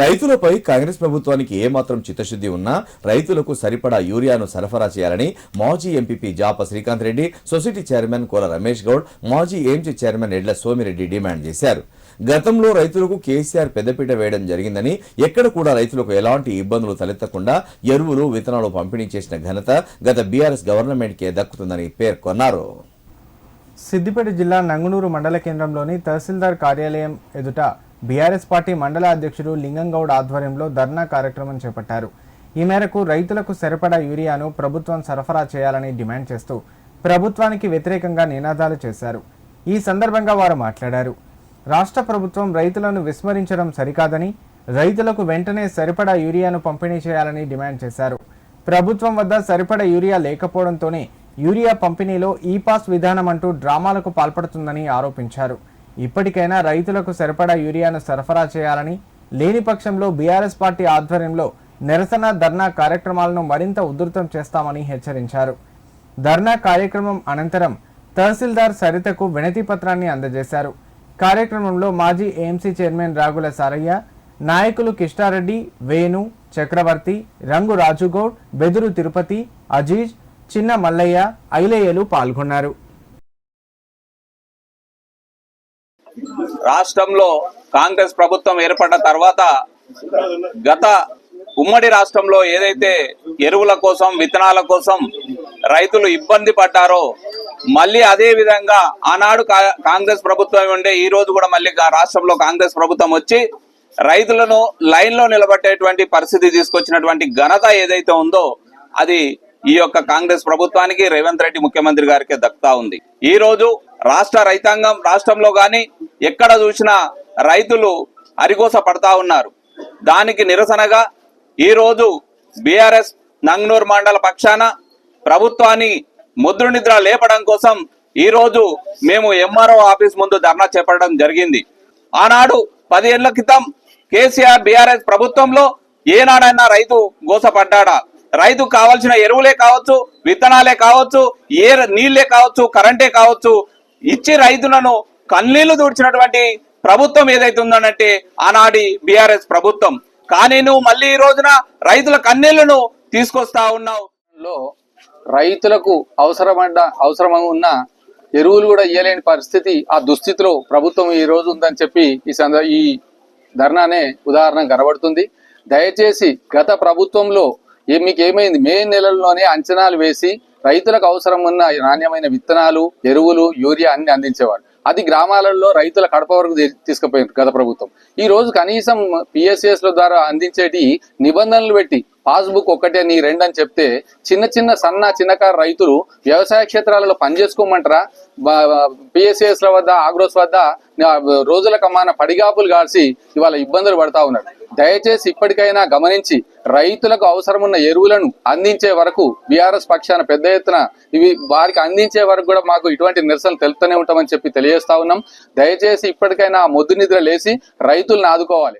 రైతులపై కాంగ్రెస్ ప్రభుత్వానికి ఏమాత్రం చిత్తశుద్ధి ఉన్నా రైతులకు సరిపడా యూరియాను సరఫరా చేయాలని మాజీ MPP Japa Srikanth Reddy society chairman Kola Ramesh Goud మాజీ ఎయిమ్స్ చైర్మన్ ఎడ్ల సోమిరెడ్డి డిమాండ్ చేశారు. గతంలో రైతులకు కేసీఆర్ పెద్దపీట వేయడం జరిగిందని ఎక్కడ కూడా రైతులకు ఎలాంటి ఇబ్బందులు తలెత్తకుండా ఎరువులు విత్తనాలు పంపిణీ చేసిన ఘనత గత బీఆర్ఎస్ గవర్నమెంట్కే దక్కుతుందని పేర్కొన్నారు. సిద్దిపేట జిల్లా నంగునూరు మండల కేంద్రంలోని తహసీల్దార్ కార్యాలయం ఎదుట బీఆర్ఎస్ పార్టీ మండల అధ్యక్షుడు లింగంగౌడ్ ఆధ్వర్యంలో ధర్నా కార్యక్రమం చేపట్టారు. ఈ మేరకు రైతులకు సరిపడా యూరియాను ప్రభుత్వం సరఫరా చేయాలని డిమాండ్ చేస్తూ ప్రభుత్వానికి వ్యతిరేకంగా నినాదాలు చేశారు. ఈ సందర్భంగా వారు మాట్లాడారు. రాష్ట్ర ప్రభుత్వం రైతులను విస్మరించడం సరికాదని రైతులకు వెంటనే సరిపడా యూరియాను పంపిణీ చేయాలని డిమాండ్ చేశారు. ప్రభుత్వం వద్ద సరిపడ యూరియా లేకపోవడంతోనే యూరియా పంపిణీలో ఈ పాస్ విధానం అంటూ డ్రామాలకు పాల్పడుతుందని ఆరోపించారు. ఇప్పటికైనా రైతులకు సరిపడా యూరియాను సరఫరా చేయాలని లేని పక్షంలో బీఆర్ఎస్ పార్టీ ఆధ్వర్యంలో నిరసన ధర్నా కార్యక్రమాలను మరింత ఉధృతం చేస్తామని హెచ్చరించారు. ధర్నా కార్యక్రమం అనంతరం తహసీల్దార్ సరితకు వినతి పత్రాన్ని అందజేశారు. కార్యక్రమంలో మాజీ ఏఎంసీ చైర్మన్ రాగుల సారయ్య నాయకులు కిష్టారెడ్డి వేణు చక్రవర్తి రంగు రాజుగౌడ్ బెదురు తిరుపతి అజీజ్ చిన్న మల్లయ్య ఐలేయలు పాల్గొన్నారు. రాష్ట్రంలో కాంగ్రెస్ ప్రభుత్వం ఏర్పడిన తర్వాత గత ఉమ్మడి రాష్ట్రంలో ఏదైతే ఎరువుల కోసం విత్తనాల కోసం రైతులు ఇబ్బంది పడ్డారో మళ్ళీ అదే విధంగా ఆనాడు కా- కాంగ్రెస్ ప్రభుత్వం ఉండే ఈ రోజు కూడా మళ్ళీ రాష్ట్రంలో కాంగ్రెస్ ప్రభుత్వం వచ్చి రైతులను లైన్లో నిలబెట్టేటువంటి పరిస్థితి తీసుకొచ్చినటువంటి ఘనత ఏదైతే ఉందో అది ఈ యొక్క కాంగ్రెస్ ప్రభుత్వానికి రేవంత్ రెడ్డి ముఖ్యమంత్రి గారికి దక్కుతా ఉంది. ఈ రోజు రాష్ట్ర రైతాంగం రాష్ట్రంలో గాని ఎక్కడ చూసినా రైతులు అరిగోస పడతా ఉన్నారు. దానికి నిరసనగా ఈ రోజు బీఆర్ఎస్ నంగనూరు మండల పక్షాన ప్రభుత్వాన్ని ముద్రనిద్ర లేపడం కోసం ఈ రోజు మేము ఎంఆర్ఓ ఆఫీస్ ముందు ధర్నా చేపట్టడం జరిగింది. ఆనాడు పదేళ్ళ క్రితం కేసీఆర్ బీఆర్ఎస్ ప్రభుత్వంలో ఏనాడైనా రైతు గోసపడ్డాడా? రైతుకు కావాల్సిన ఎరువులే కావచ్చు విత్తనాలే కావచ్చు ఏ నీళ్ళే కావచ్చు కరెంటే కావచ్చు ఇచ్చి రైతులను కన్నీళ్ళు దూడ్చినటువంటి ప్రభుత్వం ఏదైతే ఉందనంటే ఆనాడి బీఆర్ఎస్ ప్రభుత్వం. కానీ నువ్వు మళ్ళీ ఈ రోజున రైతుల కన్నీళ్ళను తీసుకొస్తా ఉన్నావు. రైతులకు అవసరమైన అవసరం ఉన్న ఎరువులు కూడా ఇయ్యలేని పరిస్థితి ఆ దుస్థితిలో ప్రభుత్వం ఈ రోజు ఉందని చెప్పి ఈ సంద ఈ ధర్నానే ఉదాహరణ కనబడుతుంది. దయచేసి గత ప్రభుత్వంలో ఏ మీకు ఏమైంది? మే నెలల్లోనే అంచనాలు వేసి రైతులకు అవసరం ఉన్న నాణ్యమైన విత్తనాలు ఎరువులు యూరియా అన్ని అందించేవాడు అది గ్రామాలలో రైతుల కడప వరకు తీసుకుపోయింది గత ప్రభుత్వం. ఈ రోజు కనీసం పిఎస్ఎస్ ల ద్వారా అందించేటి నిబంధనలు పెట్టి పాస్బుక్ ఒక్కటే నీ రెండు అని చెప్తే చిన్న చిన్న సన్న చిన్నకారు రైతులు వ్యవసాయ క్షేత్రాలలో పనిచేసుకోమంటారా? పిఎస్ఎస్ల ల వద్ద ఆగ్రోస్ వద్ద రోజుల కమాన పడిగాపులు కాల్చి ఇవాళ ఇబ్బందులు పడతా ఉన్నారు. దయచేసి ఇప్పటికైనా గమనించి రైతులకు అవసరమున్న ఎరువులను అందించే వరకు బీఆర్ఎస్ పక్షాన పెద్ద ఎత్తున ఇవి వారికి అందించే వరకు కూడా మాకు ఇటువంటి నిరసనలు తెలుపుతూనే ఉంటామని చెప్పి తెలియజేస్తా ఉన్నాం. దయచేసి ఇప్పటికైనా మొద్దు నిద్ర లేచి రైతులను ఆదుకోవాలి.